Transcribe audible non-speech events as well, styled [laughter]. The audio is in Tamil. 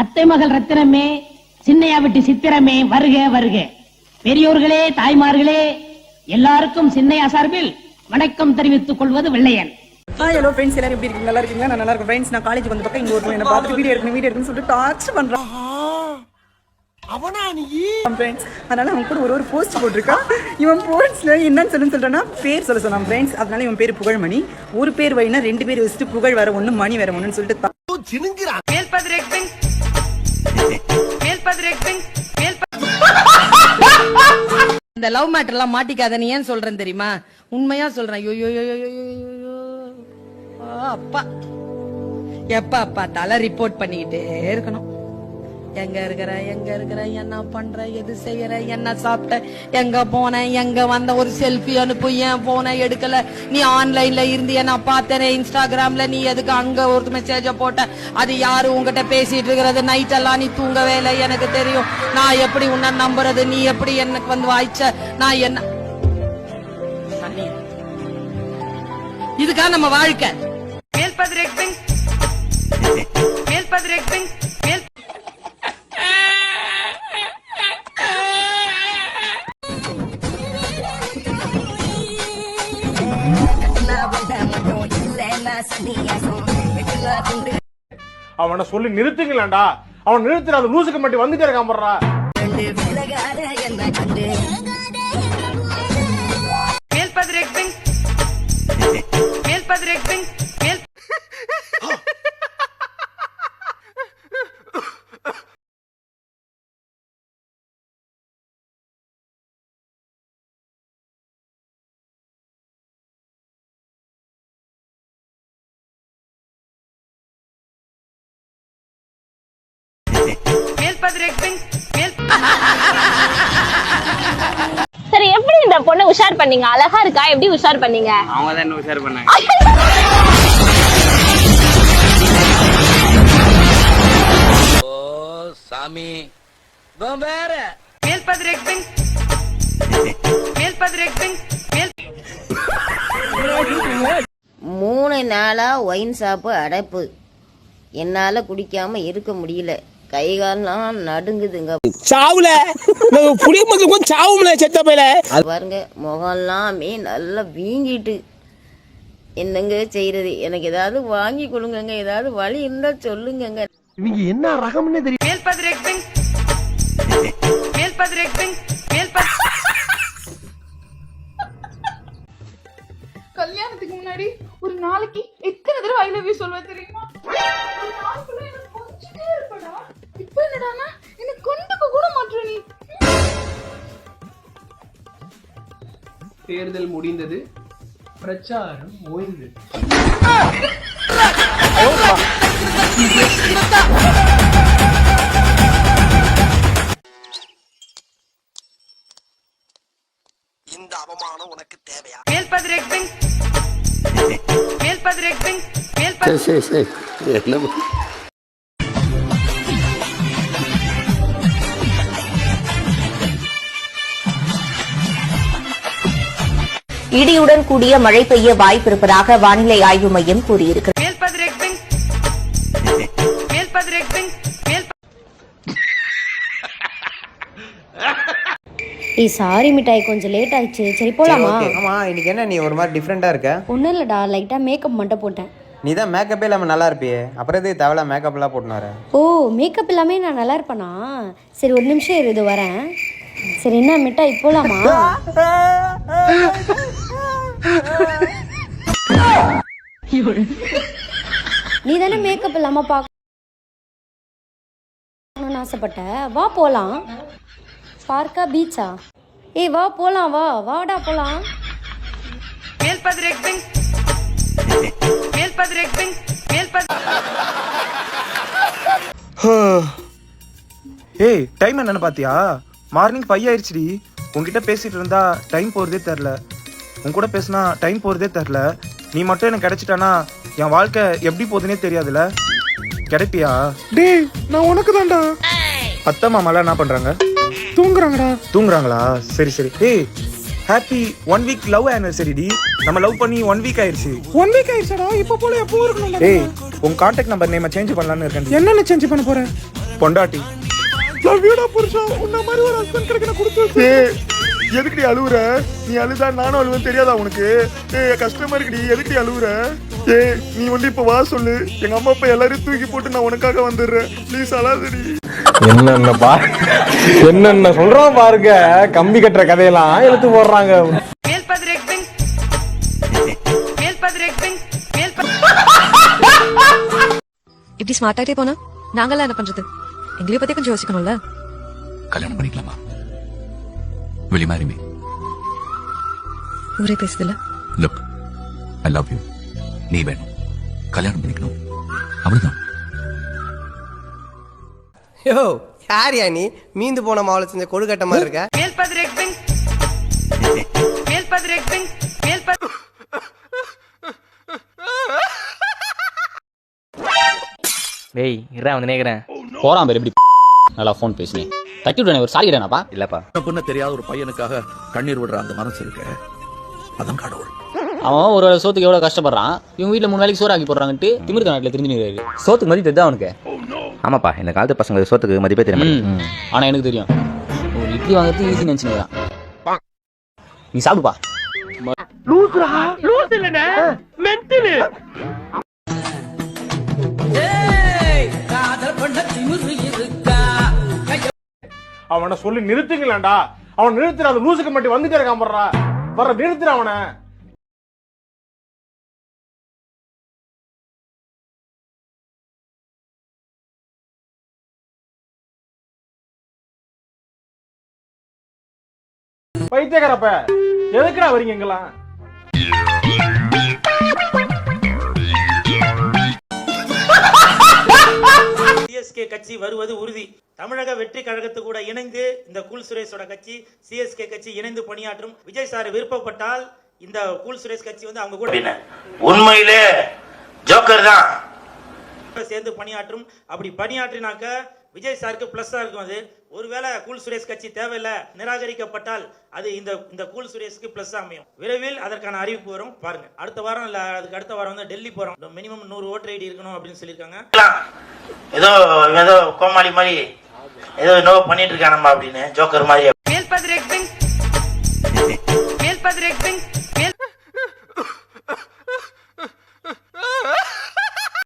அத்தை மகள் ரத்தினமே சின்னையா விட்டு சித்திரமே வருக வருக. பெரியோர்களே தாய்மார்களே எல்லாருக்கும் சின்னையா சார்பில் வணக்கம் தெரிவித்துக் கொள்வது வெள்ளையன். ஹாய் ஹலோ ஃப்ரெண்ட்ஸ் எல்லாரும் எப்படி இருக்கீங்க? நல்லா இருக்கீங்களா? நான் நல்லா இருக்கேன். ஃப்ரெண்ட்ஸ் நான் காலேஜ் வந்த பக்கம் இங்க ஒரு என்ன பார்த்துட்டு வீடியோ எடுக்கணும் வீடியோ எடுக்கணும்னு சொல்லிட்டு டார்ச் பண்றான் அவனா நீ? ஃப்ரெண்ட்ஸ் அதனால அவன் கூட ஒரு ஒரு போஸ்ட் போட்டிருக்கான் இவன் போஸ்ட்ல என்னன்னு சொல்லு சொல்றான்னா பேர் சொல்ல சொன்னான். ஃப்ரெண்ட்ஸ் அதனால இவன் பேர் புகழ்மணி. ஒரு பேர் வைனா ரெண்டு பேர் வச்சுட்டு புகழ் வேற ஒண்ணு மணி வேற ஒண்ணுன்னு சொல்லிட்டு தான் சினுங்கிறான் இந்த லவ் மேட்டர்லாம் மாட்டிக்காத நீ ஏன் சொல்றேன் தெரியுமா? உண்மையா சொல்றேன். ஐயோ அப்பா. எப்ப ரிப்போர்ட் பண்ணிக்கிட்டே இருக்கணும். எங்க இருக்கிற எங்க இருக்கிற என்ன பண்ற எது செய்யற என்ன சாப்பிட்ட எங்க போன எங்க வந்த ஒரு செல்ஃபி அனுப்பு ஏன் போன எடுக்கல. நீ ஆன்லைன்ல இருந்து என்ன பார்த்தனே இன்ஸ்டாகிராம்ல நீ எதுக்கு அங்க ஒரு மெசேஜ போட்ட? அது யாரு உங்ககிட்ட பேசிட்டு இருக்கிறது? நைட் எல்லாம் நீ தூங்கவே இல்லை எனக்கு தெரியும். நான் எப்படி உன்னை நம்புறது? நீ எப்படி எனக்கு வந்து வாய்ச்ச? நான் என்ன? கண்ணீர். இதுக்கா நம்ம வாழ்க்கை. அவனை சொல்லி நிறுத்துங்களேன்டா. அவன் நிறுத்துற அந்த லூசுக்கு மட்டும் வந்துட்டே இருக்கான் போடுறா சரி எப்படி இந்த பொண்ணை உஷார் பண்ணீங்க? அழகா இருக்கா? எப்படி உஷார் பண்ணீங்க? அவங்க தான் என்ன உஷார் பண்ணாங்க. சாமி. மூணு நாளா ஒயின் ஷாப்பு அடைப்பு. என்னால குடிக்காம இருக்க முடியல. கை கால்லாம் நடுங்குதுங்க. சாவுல? புளிய மருந்து சாவும்ல செத்த பையில பாருங்க முகம்லாமே நல்லா வீங்கிட்டு என்னங்க செய்யறது எனக்கு ஏதாவது வாங்கி கொடுங்கங்க ஏதாவது வழி இருந்தா சொல்லுங்கங்க. என்ன ரகம்னே தெரியும் கல்யாணத்துக்கு முன்னாடி ஒரு நாளைக்கு எத்தனை தடவை ஐ லவ் யூ சொல்லுவேன் தெரியுமா? என்னடானா? என்ன கொண்டுக்க கூட மாட்ற நீ. தேர்தல் முடிந்தது. பிரச்சாரம் ஓய்ந்தது. இந்த அவமானம் உனக்கு தேவையா? இடியுடன் கூடிய மழை பெய்ய வாய்ப்பிருப்பதாக வானிலை ஆய்வு மையம் கூறியிருக்கிறது. ஏய் சாரி மிட்டாய் கொஞ்சம் லேட் ஆயிடுச்சு. சரி போலாமா? ஆமா இன்னைக்கு என்ன நீ ஒரு மாதிரி டிஃப்ரெண்டா இருக்க? ஒன்றும் இல்லடா லைட்டா மேக்கப் மட்டும் போட்டேன். நீ தான் மேக்கப்பே இல்லாம நல்லா இருப்பியே. அப்புறம் எதுக்கு தேவையில்ல மேக்கப் எல்லாம் போட்டுன்னு வர? ஓ மேக்கப் இல்லாமே நான் நல்லா இருப்பேனா? சரி ஒரு நிமிஷம் இரு இது வரேன். சரி என்ன மிட்டாய் போலாமா? [laughs] நீ தானே மேக்கப் இல்லாம பார்க்கணும்னு ஆசைப்பட்ட. வா போலாம். பார்க்கா பீச்சா ஏய் வா போலாம் வா. வாடா போலாம். ஏய் டைம் என்னன்னு பாத்தியா? மார்னிங் ஃபைவ் ஆயிடுச்சுடி உன்கிட்ட பேசிட்டு இருந்தா டைம் போறதே தெரில. உன் கூட பேசினா டைம் போறதே தெரில. நீ மட்டும் எனக்கு கிடைச்சிட்டானா என் வாழ்க்கை எப்படி போகுதுன்னே தெரியாதுல கிடைப்பியா? டேய் நான் உனக்கு தான்டா அத்தை மாமாலாம் என்ன பண்றாங்க? தூங்குறாங்கடா. தூங்குறாங்களா? சரி சரி. ஏய் happy one week love anniversary D. நம்ம லவ் பண்ணி ஒன் வீக் ஆயிடுச்சு ஒன் வீக் ஆயிடுச்சடா இப்ப போல எப்போ இருக்கணும் ஏய் உன் கான்டாக்ட் நம்பர் நேம சேஞ்ச் பண்ணலாம்னு இருக்கேன் என்னென்ன சேஞ்ச் பண்ண போற? பொண்டாட்டி. லவ்யூடா புருஷன் உன்ன மாதிரி ஒரு ஹஸ்பண்ட் கிடைக்க நான் கொடுத்து எதுக்குடி அழுவுற? நீ அழுதா நானும் அழுவேன் தெரியாதா உனக்கு? ஏய் கஷ்டமா இருக்குடி எதுக்குடி அழுவுற? ஏய் நீ வந்து இப்ப வா சொல்லு. எங்க அம்மா அப்பா எல்லாரையும் தூக்கி போட்டு நான் உனக்காக வந்துடுறேன். ப்ளீஸ் அழாதடி. என்னென்ன பா என்னென்ன சொல்றான் பாருங்க. கம்பி கட்டுற கதையெல்லாம் எடுத்து போடுறாங்க. இப்படி ஸ்மார்ட் ஆகிட்டே போனா நாங்களாம் என்ன பண்றது? எங்களைய பத்தி கொஞ்சம் யோசிக்கணும்ல. கல்யாணம் பண்ணிக்கலாமா? வெளி மாறிமே ஊரே பேசுதுல? லுக் ஐ லவ் யூ நீ வேணும் கல்யாணம் பண்ணிக்கணும். அவ்வளவுதான். யோ யாரியா நீ? மீந்து போன மாவுல செஞ்ச கொழுக்கட்ட மாதிரி இருக்க. டேய் இரா வந்து நேக்கிறேன். போறான் பேர் எப்படி நல்லா ஃபோன் பேசுனேன் தட்டி விடுறேன் ஒரு சாரி கேட்டானாப்பா இல்லப்பா. பொண்ணு தெரியாத ஒரு பையனுக்காக கண்ணீர் விடுற அந்த மனசு இருக்கு. அதான் கடவுள். அவன் ஒரு சோத்துக்கு எவ்வளவு கஷ்டப்படுறான்? இவங்க வீட்ல மூணு வேலைக்கு சோறு ஆக்கி போடுறாங்கட்டு திமிர்த்த நாட்டுல தெரிஞ்சு சோத்துக்கு மதிப்பு தெரியுதா அவனுக்கு? ஆமாப்பா இந்த காலத்து பசங்க சோத்துக்கு மதிப்பே தெரிய ஆனா எனக்கு தெரியும். ஒரு இட்லி வாங்குறது ஈஸி நினைச்சுக்கிறான் நீ சாப்பிடுப்பா. அவனை சொல்லி நிறுத்துங்களேன்டா. அவன் நிறுத்துற அந்த லூசுக்கு மட்டும் வந்துட்டே இருக்கான் போடுறா வர நிறுத்துற அவனை. பைத்தியக்காரப்ப எதுக்குடா வரீங்க இங்கெல்லாம்? சிஎஸ்கே கட்சி வருவது உறுதி. தமிழக வெற்றி கழகத்து கூட இணைந்து இந்த கூல் சுரேஷோட கட்சி சிஎஸ்கே கட்சி இணைந்து பணியாற்றும் விஜய் சார் விருப்பப்பட்டால் இந்த கூல் சுரேஷ் கட்சி வந்து அவங்க கூட உண்மையிலே ஜோக்கர் தான். சேர்ந்து பணியாற்றும். அப்படி பணியாற்றினாக்க விஜய் சாருக்கு ப்ளஸ்ஸாக இருக்கும் அது. ஒருவேளை கூல் சுரேஷ் கட்சி தேவையில்லை நிராகரிக்கப்பட்டால் அது இந்த இந்த கூல் சுரேஷ்க்கு ப்ளஸ் அமையும். விரைவில் அதற்கான அறிவிப்பு வரும். பாருங்க. அடுத்த வாரம் இல்லை அதுக்கு அடுத்த வாரம் வந்து டெல்லி போகிறோம் மினிமம் நூறு ஓட்டர் ஐடி இருக்கணும் அப்படின்னு சொல்லியிருக்காங்க. ஏதோ ஏதோ கோமாளி மாதிரி ஏதோ நோ பண்ணிட்டு இருக்கானம்மா அப்படின்னு ஜோக்கர் மாதிரி. மேல் பதிரெக்பிங் மேல் பதிரெக்பிங்